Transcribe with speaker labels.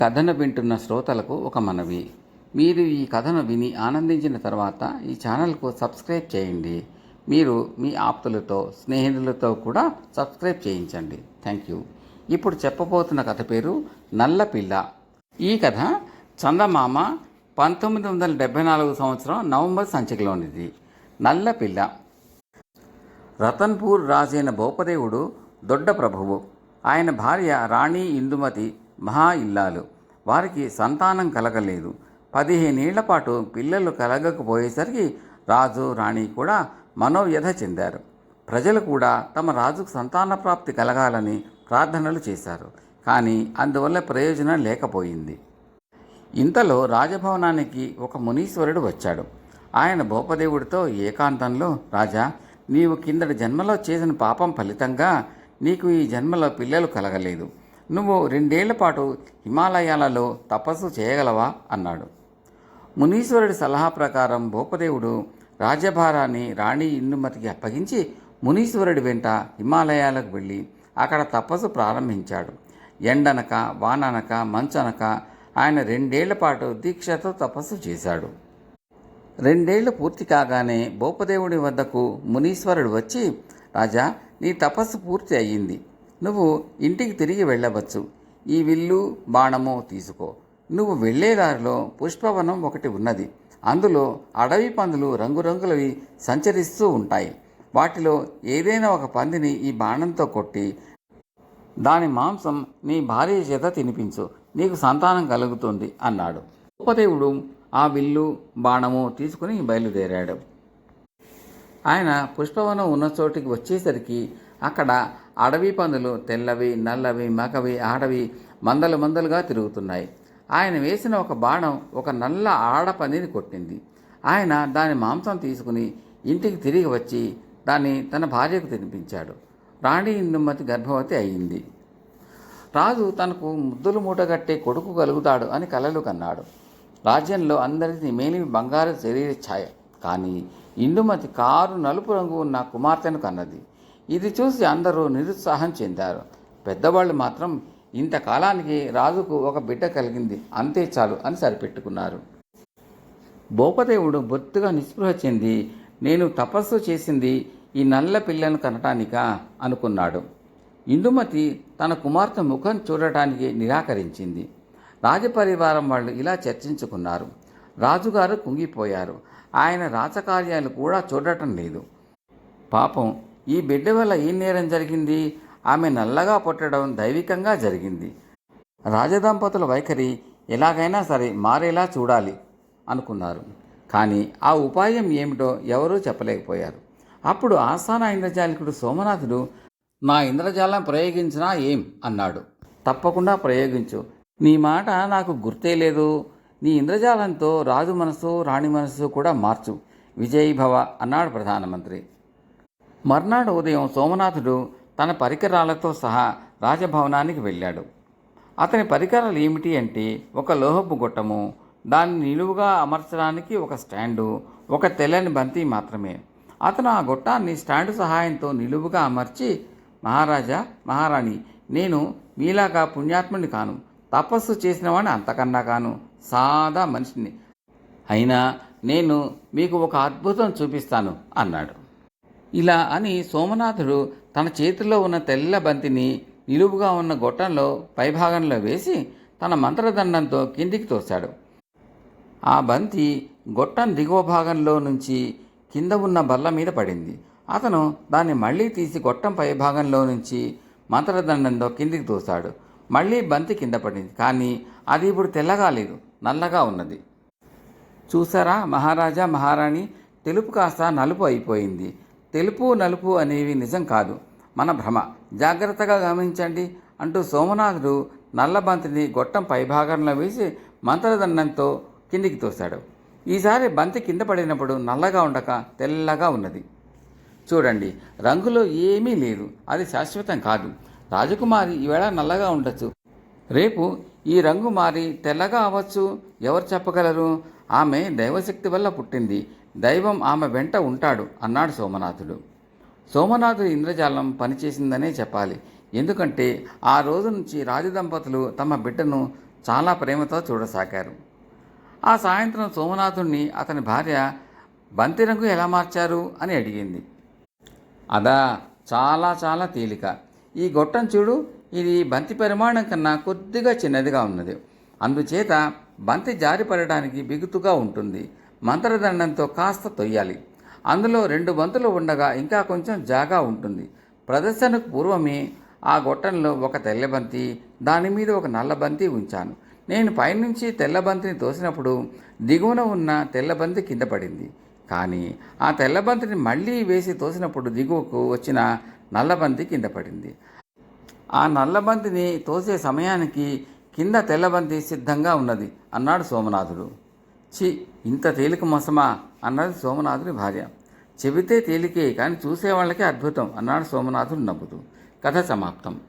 Speaker 1: కథను వింటున్న శ్రోతలకు ఒక మనవి. మీరు ఈ కథను విని ఆనందించిన తర్వాత ఈ ఛానల్కు సబ్స్క్రైబ్ చేయండి. మీరు మీ ఆప్తులతో స్నేహితులతో కూడా సబ్స్క్రైబ్ చేయించండి. Thank you. ఇప్పుడు చెప్పబోతున్న కథ పేరు నల్లపిల్ల. ఈ కథ చందమామ పంతొమ్మిది వందల డెబ్బై నాలుగు సంవత్సరం నవంబర్ సంచికలోనిది. నల్లపిల్ల. రతన్పూర్ రాజైన భూపదేవుడు దొడ్డ ప్రభువు. ఆయన భార్య రాణి ఇందుమతి మహా ఇల్లాలు. వారికి సంతానం కలగలేదు. పదిహేనేళ్ళ పాటు పిల్లలు కలగకపోయేసరికి రాజు రాణి కూడా మనోవ్యధ చెందారు. ప్రజలు కూడా తమ రాజుకు సంతాన ప్రాప్తి కలగాలని ప్రార్థనలు చేశారు. కానీ అందువల్ల ప్రయోజనం లేకపోయింది. ఇంతలో రాజభవనానికి ఒక మునీశ్వరుడు వచ్చాడు. ఆయన భూపదేవుడితో ఏకాంతంలో రాజా నీవు కిందటి జన్మలో చేసిన పాపం ఫలితంగా నీకు ఈ జన్మలో పిల్లలు కలగలేదు. నువ్వు రెండేళ్ళ పాటు హిమాలయాలలో తపస్సు చేయగలవా? అన్నాడు. మునీశ్వరుడి సలహా ప్రకారం భూపదేవుడు రాజ్యభారాన్ని రాణి ఇందుమతికి అప్పగించి మునీశ్వరుడి వెంట హిమాలయాలకు వెళ్ళి అక్కడ తపస్సు ప్రారంభించాడు. ఎండనక వాననక మంచనక ఆయన రెండేళ్ళ పాటు దీక్షతో తపస్సు చేశాడు. రెండేళ్ళు పూర్తి కాగానే భూపదేవుడి వద్దకు మునీశ్వరుడు వచ్చి రాజా నీ తపస్సు పూర్తి అయ్యింది. నువ్వు ఇంటికి తిరిగి వెళ్ళవచ్చు. ఈ విల్లు బాణము తీసుకో. నువ్వు వెళ్ళే దారిలో పుష్పవనం ఒకటి ఉన్నది. అందులో అడవి పందులు రంగురంగులవి సంచరిస్తూ ఉంటాయి. వాటిలో ఏదైనా ఒక పందిని ఈ బాణంతో కొట్టి దాని మాంసం నీ భార్య చేత తినిపించు. నీకు సంతానం కలుగుతుంది అన్నాడు. ఉపదేవుడు ఆ విల్లు బాణము తీసుకుని బయలుదేరాడు. ఆయన పుష్పవనం ఉన్న చోటికి వచ్చేసరికి అక్కడ అడవి పందులు తెల్లవి నల్లవి మగవి ఆడవి మందలు మందలుగా తిరుగుతున్నాయి. ఆయన వేసిన ఒక బాణం ఒక నల్ల ఆడపందిని కొట్టింది. ఆయన దాని మాంసం తీసుకుని ఇంటికి తిరిగి వచ్చి దాన్ని తన భార్యకు తినిపించాడు. రాణి ఇందుమతి గర్భవతి అయింది. రాజు తనకు ముద్దులు మూటగట్టే కొడుకు కలుగుతాడు అని కలలు కన్నాడు. రాజ్యంలో అందరికీ మేలిమి బంగారు శరీర ఛాయ. కానీ ఇందుమతి కారు నలుపు రంగు ఉన్న కుమార్తెను కన్నది. ఇది చూసి అందరూ నిరుత్సాహం చెందారు. పెద్దవాళ్ళు మాత్రం ఇంతకాలానికి రాజుకు ఒక బిడ్డ కలిగింది అంతే చాలు అని సరిపెట్టుకున్నారు. భూపదేవుడు బొత్తుగా నిస్పృహ చెంది నేను తపస్సు చేసింది ఈ నల్ల పిల్లను కనటానికా? అనుకున్నాడు. ఇందుమతి తన కుమార్తె ముఖం చూడటానికి నిరాకరించింది. రాజపరివారం వాళ్ళు ఇలా చర్చించుకున్నారు. రాజుగారు కుంగిపోయారు. ఆయన రాజకార్యాలు కూడా చూడటం లేదు. పాపం ఈ బిడ్డ వల్ల ఏం నేరం జరిగింది? ఆమె నల్లగా పుట్టడం దైవికంగా జరిగింది. రాజదంపతుల వైఖరి ఎలాగైనా సరే మారేలా చూడాలి అనుకున్నారు. కానీ ఆ ఉపాయం ఏమిటో ఎవరూ చెప్పలేకపోయారు. అప్పుడు ఆస్థాన ఇంద్రజాలికుడు సోమనాథుడు నా ఇంద్రజాలం ప్రయోగించినా ఏం అన్నాడు. తప్పకుండా ప్రయోగించు. నీ మాట నాకు గుర్తే లేదు. నీ ఇంద్రజాలంతో రాజు మనసు రాణి మనసు కూడా మార్చు. విజయీభవ అన్నాడు ప్రధానమంత్రి. మర్నాడు ఉదయం సోమనాథుడు తన పరికరాలతో సహా రాజభవనానికి వెళ్ళాడు. అతని పరికరాలు ఏమిటి అంటే ఒక లోహపు గొట్టము దాన్ని నిలువుగా అమర్చడానికి ఒక స్టాండు ఒక తెల్లని బంతి మాత్రమే. అతను ఆ గొట్టాన్ని స్టాండు సహాయంతో నిలువుగా అమర్చి మహారాజా మహారాణి నేను మీలాగా పుణ్యాత్ముని కాను. తపస్సు చేసినవాడిని అంతకన్నా కాను. సాదా మనిషిని. అయినా నేను మీకు ఒక అద్భుతం చూపిస్తాను అన్నాడు. ఇలా అని సోమనాథుడు తన చేతిలో ఉన్న తెల్ల బంతిని నిలువుగా ఉన్న గొట్టంలో పైభాగంలో వేసి తన మంత్రదండంతో కిందికి తోశాడు. ఆ బంతి గొట్టం దిగువ భాగంలో నుంచి కింద ఉన్న బల్ల మీద పడింది. అతను దాన్ని మళ్ళీ తీసి గొట్టం పై భాగంలో నుంచి మంత్రదండంతో కిందికి తోశాడు. మళ్ళీ బంతి కింద పడింది. కానీ అది ఇప్పుడు తెల్లగా లేదు నల్లగా ఉన్నది. చూసారా మహారాజా మహారాణి? తెలుపు కాస్త నలుపు అయిపోయింది. తెలుపు నలుపు అనేవి నిజం కాదు. మన భ్రమ. జాగ్రత్తగా గమనించండి. అంటూ సోమనాథుడు నల్లబంతిని గొట్టం పైభాగంలో వేసి మంత్రదండంతో కిందికి తోశాడు. ఈసారి బంతి కింద పడినప్పుడు నల్లగా ఉండక తెల్లగా ఉన్నది. చూడండి రంగులో ఏమీ లేదు. అది శాశ్వతం కాదు. రాజకుమారి ఈవేళ నల్లగా ఉండొచ్చు. రేపు ఈ రంగు మారి తెల్లగా అవ్వచ్చు. ఎవరు చెప్పగలరు? ఆమె దైవశక్తి వల్ల పుట్టింది. దైవం ఆమె వెంట ఉంటాడు అన్నాడు సోమనాథుడు. సోమనాథుడి ఇంద్రజాలం పనిచేసిందనే చెప్పాలి. ఎందుకంటే ఆ రోజు నుంచి రాజదంపతులు తమ బిడ్డను చాలా ప్రేమతో చూడసాగారు. ఆ సాయంత్రం సోమనాథుణ్ణి అతని భార్య బంతి రంగు ఎలా మార్చారు అని అడిగింది. అదా చాలా చాలా తేలిక. ఈ గొట్టం చూడు ఇది బంతి పరిమాణం కన్నా కొద్దిగా చిన్నదిగా ఉన్నది. అందుచేత బంతి జారిపడడానికి బిగుతుగా ఉంటుంది. మంత్రదండంతో కాస్త తొయ్యాలి. అందులో రెండు బంతులు ఉండగా ఇంకా కొంచెం జాగా ఉంటుంది. ప్రదర్శనకు పూర్వమే ఆ గొట్టంలో ఒక తెల్లబంతి దాని మీద ఒక నల్ల బంతి ఉంచాను. నేను పైనుంచి తెల్లబంతిని తోసినప్పుడు దిగువన ఉన్న తెల్లబంతి కింద పడింది. కానీ ఆ తెల్లబంతిని మళ్ళీ వేసి తోసినప్పుడు దిగువకు వచ్చిన నల్లబంతి కింద పడింది. ఆ నల్ల బంతిని తోసే సమయానికి కింద తెల్లబంతి సిద్ధంగా ఉన్నది అన్నాడు సోమనాథుడు. చి ఇంత తేలిక మోసమా? అన్నది సోమనాథుని భార్య. చెబితే తేలికే కానీ చూసేవాళ్ళకే అద్భుతం అన్నాడు సోమనాథుడు నవ్వుతూ. కథ సమాప్తం.